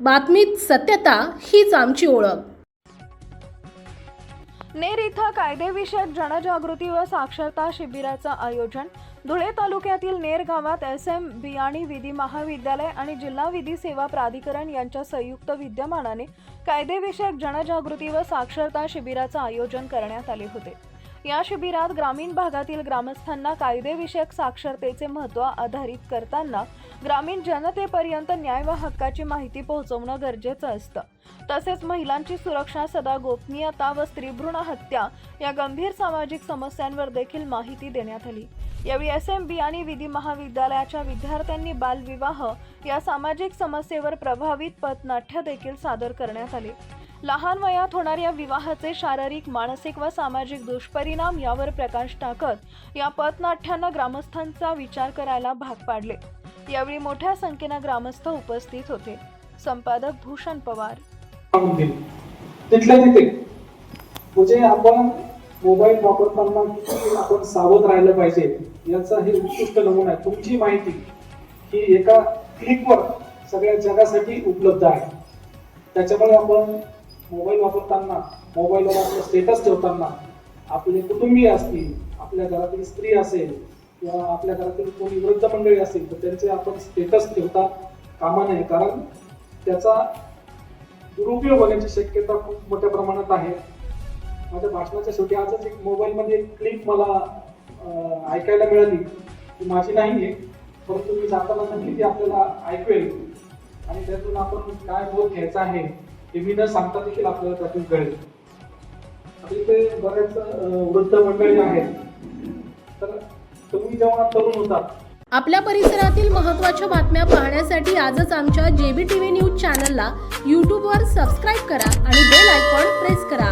बातमीत सत्यता हीच आमची ओळख. नेर इथं कायदेविषयक जनजागृती व साक्षरता शिबिराचं आयोजन. धुळे तालुक्यातील नेर गावात एस एम बियाणी विधी महाविद्यालय आणि जिल्हा विधी सेवा प्राधिकरण यांच्या संयुक्त विद्यमानाने कायदेविषयक जनजागृती व साक्षरता शिबिराचं आयोजन करण्यात आले होते. या शिबिरात ग्रामीण भागातील ग्रामस्थांना कायदेविषयक साक्षरतेचे महत्त्व आधारित करताना ग्रामीण जनतेपर्यंत न्याय व हक्काची माहिती पोहोचवणं गरजेचं असतं. तसेच महिलांची सुरक्षा सदा गोपनीयता व स्त्रीभ्रूण हत्या या गंभीर सामाजिक समस्यांवर देखील माहिती देण्यात आली. यावेळी एस एम बी आणि विधी महाविद्यालयाच्या विद्यार्थ्यांनी बालविवाह या सामाजिक समस्येवर प्रभावित पथनाट्य देखील सादर करण्यात आले. लहान वयात होणाऱ्या विवाहाचे शारीरिक मानसिक व सामाजिक दुष्परिणाम यावर प्रकाश टाकत या पथनाट्यांना ग्रामस्थांचा विचार करायला भाग पाडले. यावेळी मोठ्या संख्येनं ग्रामस्थ उपस्थित होते. संपादक भूषण पवार. तिथल्या तिथे. म्हणजे आपण मोबाईल वापरताना किती आपण सावध राहिलं पाहिजे याचा हे उत्कृष्ट नमुना आहे. तुमची माहिती ही एका क्लिकवर सगळ्या जगासाठी उपलब्ध आहे. त्याच्यामुळे आपण मोबाईल वापरताना मोबाईलवर आपलं स्टेटस ठेवताना आपले कुटुंबीय असतील आपल्या घरातील स्त्री असेल किंवा आपल्या घरातील कोणी वृद्ध मंडळी असेल तर त्यांचे आपण स्टेटस ठेवता कामा नये. कारण त्याचा दुरुपयोग होण्याची शक्यता खूप मोठ्या प्रमाणात आहे. माझ्या भाषणाच्या शेवटी आजच एक मोबाईलमध्ये एक क्लिप मला ऐकायला मिळाली. ती माझी नाही आहे परंतु मी जाताना नक्की ती आपल्याला ऐकवेल. आणि त्यातून आपण काय बोध घ्यायचा आहे हे मी न सांगता देखील आपल्याला त्यातून कळेल. आता इथे बऱ्याच वृद्ध मंडळी आहेत. तर तुम्ही जेव्हा तरुण होता आपल्या परिसरातील महत्त्वाच्या बातम्या पाहण्यासाठी आजच आमच्या जेबी टीव्ही न्यूज चॅनलला यूट्यूबवर सबस्क्राईब करा आणि बेल आयकॉन प्रेस करा.